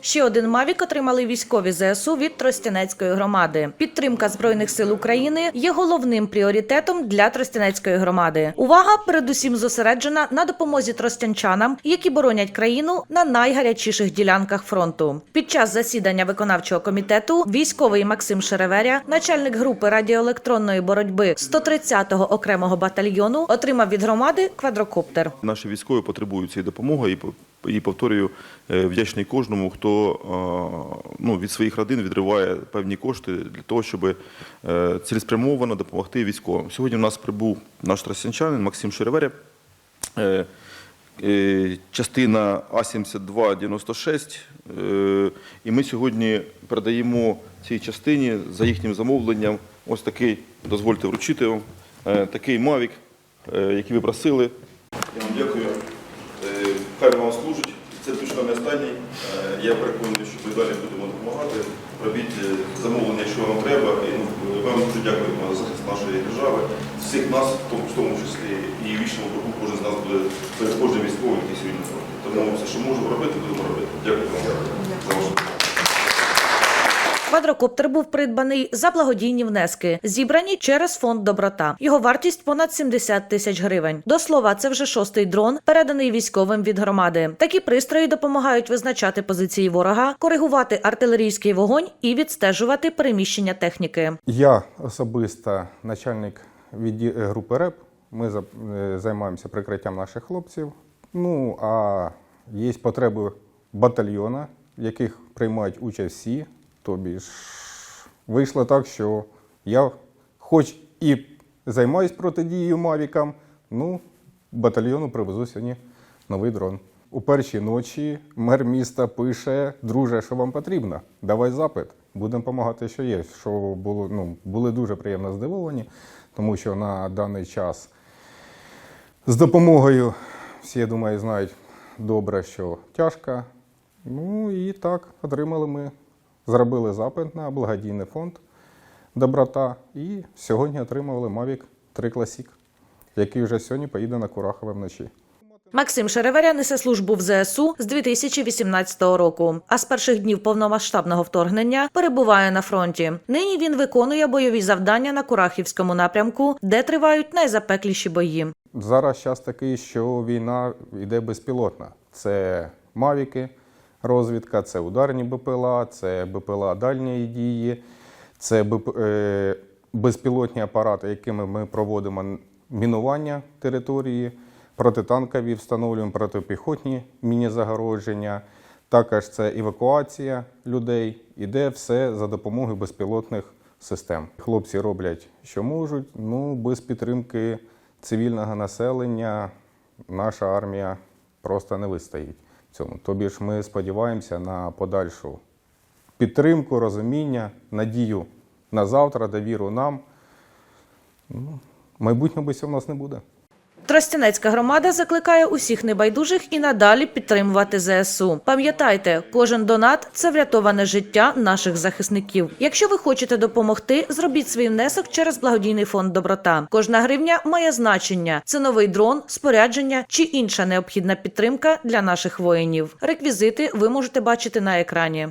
Ще один мавік отримали військові ЗСУ від Тростянецької громади. Підтримка збройних сил України є головним пріоритетом для Тростянецької громади. Увага передусім зосереджена на допомозі тростянчанам, які боронять країну на найгарячіших ділянках фронту. Під час засідання виконавчого комітету військовий Максим Шереверя, начальник групи радіоелектронної боротьби 130-го окремого батальйону, отримав від громади квадрокоптер. Наші військові потребують цієї допомоги і і повторюю, е, вдячний кожному, хто е, ну, від своїх родин відриває певні кошти для того, щоб е, цілеспрямовано допомогти військовим. Сьогодні в нас прибув наш тростянчанин Максим Шереверя. Частина А-72-96, е, і ми сьогодні передаємо цій частині за їхнім замовленням ось такий, дозвольте вручити вам, такий Мавік, який ви просили. Я вам дякую. Хай вам служить. Це точно не останній. Е, Я переконаний, що ми далі будемо допомагати. Робіть е, замовлення, що вам треба. І ну, вам дуже дякуємо за захист нашої держави, всіх нас, в тому, числі і в вічному боку, кожен з нас буде перед кожним військовим, який сьогодні. Тому все, що можемо робити, будемо робити. Дякую вам за вашу. Квадрокоптер був придбаний за благодійні внески, зібрані через фонд Доброта. Його вартість понад 70 тисяч гривень. До слова, це вже шостий дрон, переданий військовим від громади. Такі пристрої допомагають визначати позиції ворога, коригувати артилерійський вогонь і відстежувати переміщення техніки. Я особисто начальник відді... е, групи РЕП. Ми е, займаємося прикриттям наших хлопців. Ну а є потреби батальйона, в яких приймають участь всі. Тобі ж вийшло так, що я хоч і займаюсь протидією мавікам, ну, батальйону привезу сьогодні новий дрон. У першій ночі мер міста пише: друже, що вам потрібно? Давай запит. Будемо допомагати, що є. Що було, ну, були дуже приємно здивовані, тому що на даний час з допомогою, всі, я думаю, знають добре, що тяжко. Ну і так, отримали ми, зробили запит на благодійний фонд Доброта і сьогодні отримали Mavic 3 Classic, який вже сьогодні поїде на Курахове вночі. Максим Шереверя несе службу в ЗСУ з 2018 року. А з перших днів повномасштабного вторгнення перебуває на фронті. Нині він виконує бойові завдання на Курахівському напрямку, де тривають найзапекліші бої. Зараз час такий, що війна йде безпілотна. Це мавіки, розвідка, це ударні БПЛА, це БПЛА дальньої дії, це е, безпілотні апарати, якими ми проводимо мінування території, протитанкові встановлюємо протипіхотні міні-загородження. Також це евакуація людей. Іде все за допомогою безпілотних систем. Хлопці роблять, що можуть. Ну без підтримки цивільного населення наша армія просто не вистоїть цьому. Тобі ж ми сподіваємося на подальшу підтримку, розуміння, надію на завтра, довіру нам. Ну, майбутнього без цього в нас не буде. Тростянецька громада закликає усіх небайдужих і надалі підтримувати ЗСУ. Пам'ятайте, кожен донат це врятоване життя наших захисників. Якщо ви хочете допомогти, зробіть свій внесок через благодійний фонд Доброта. Кожна гривня має значення. Це новий дрон, спорядження чи інша необхідна підтримка для наших воїнів. Реквізити ви можете бачити на екрані.